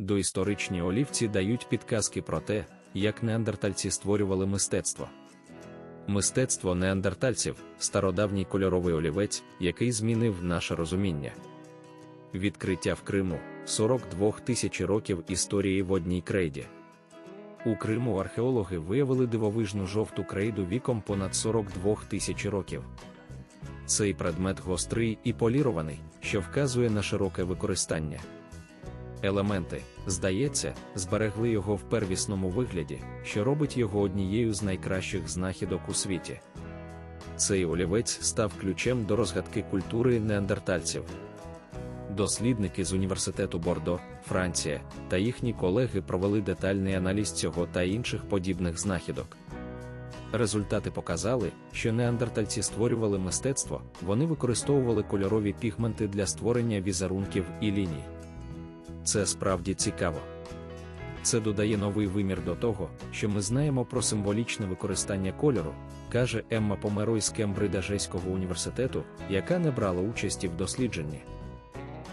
доісторичні олівці дають підказки про те, як неандертальці створювали мистецтво. Мистецтво неандертальців стародавній кольоровий олівець, який змінив наше розуміння. Відкриття в Криму 42 тисячі років історії в одній крейді. У Криму археологи виявили дивовижну жовту крейду віком понад 42 тисячі років. Цей предмет гострий і полірований, що вказує на широке використання. Елементи, здається, зберегли його в первісному вигляді, що робить його однією з найкращих знахідок у світі. Цей олівець став ключем до розгадки культури неандертальців. Дослідники з університету Бордо, Франція та їхні колеги провели детальний аналіз цього та інших подібних знахідок. Результати показали, що неандертальці створювали мистецтво, вони використовували кольорові пігменти для створення візерунків і ліній. Це справді цікаво. Це додає новий вимір до того, що ми знаємо про символічне використання кольору, каже Емма Померой з Кембриджейського університету, яка не брала участі в дослідженні.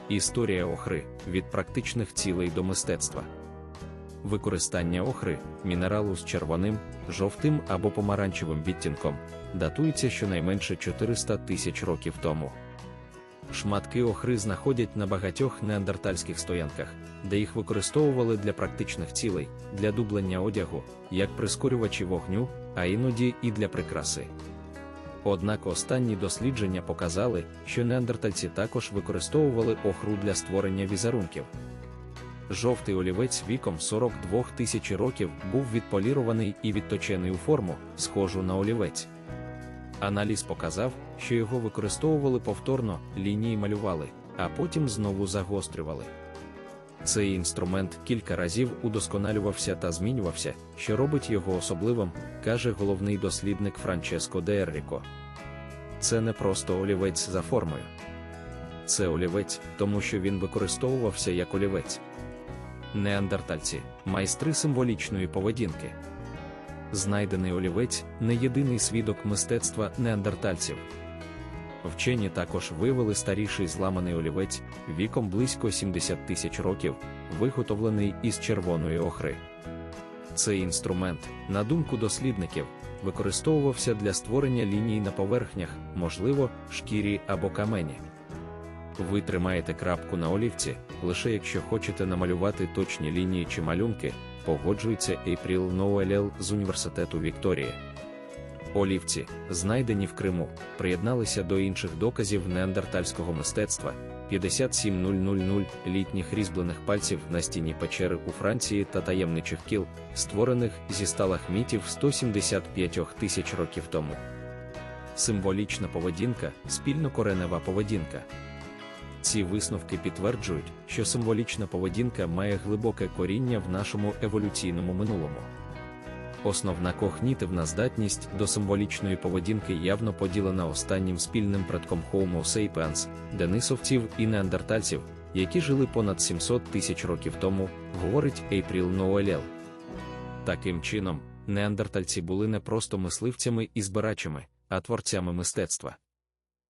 Історія охри від практичних цілей до мистецтва. Використання охри, мінералу з червоним, жовтим або помаранчевим відтінком, датується щонайменше 400 тисяч років тому. Шматки охри знаходять на багатьох неандертальських стоянках, де їх використовували для практичних цілей, для дублення одягу, як прискорювачі вогню, а іноді і для прикраси. Однак останні дослідження показали, що неандертальці також використовували охру для створення візерунків. Жовтий олівець віком 42 тисячі років був відполірований і відточений у форму, схожу на олівець. Аналіз показав, що його використовували повторно, лінії малювали, а потім знову загострювали. Цей інструмент кілька разів удосконалювався та змінювався, що робить його особливим, каже головний дослідник Франческо де Ерріко. Це не просто олівець за формою. Це олівець, тому що він використовувався як олівець. Неандертальці майстри символічної поведінки. Знайдений олівець не єдиний свідок мистецтва неандертальців. Вчені також виявили старіший зламаний олівець віком близько 70 тисяч років, виготовлений із червоної охри. Цей інструмент, на думку дослідників, використовувався для створення ліній на поверхнях, можливо, шкірі або камені. Ви тримаєте крапку на олівці, лише якщо хочете намалювати точні лінії чи малюнки, погоджується Ейпріл Ноуелел з університету Вікторії. Олівці, знайдені в Криму, приєдналися до інших доказів неандертальського мистецтва 57000 літніх різьблених пальців на стіні печери у Франції та таємничих кіл, створених зі сталахмітів 175 тисяч років тому. Символічна поведінка, спільнокоренева поведінка. Ці висновки підтверджують, що символічна поведінка має глибоке коріння в нашому еволюційному минулому. Основна когнітивна здатність до символічної поведінки явно поділена останнім спільним предком Homo sapiens, денисовців і неандертальців, які жили понад 700 тисяч років тому, говорить Ейпріл Ноуелел. Таким чином, неандертальці були не просто мисливцями і збирачами, а творцями мистецтва.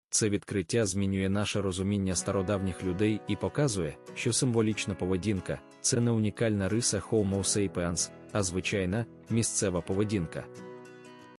Це відкриття змінює наше розуміння стародавніх людей і показує, що символічна поведінка це не унікальна риса Homo sapiens, а звичайна місцева поведінка.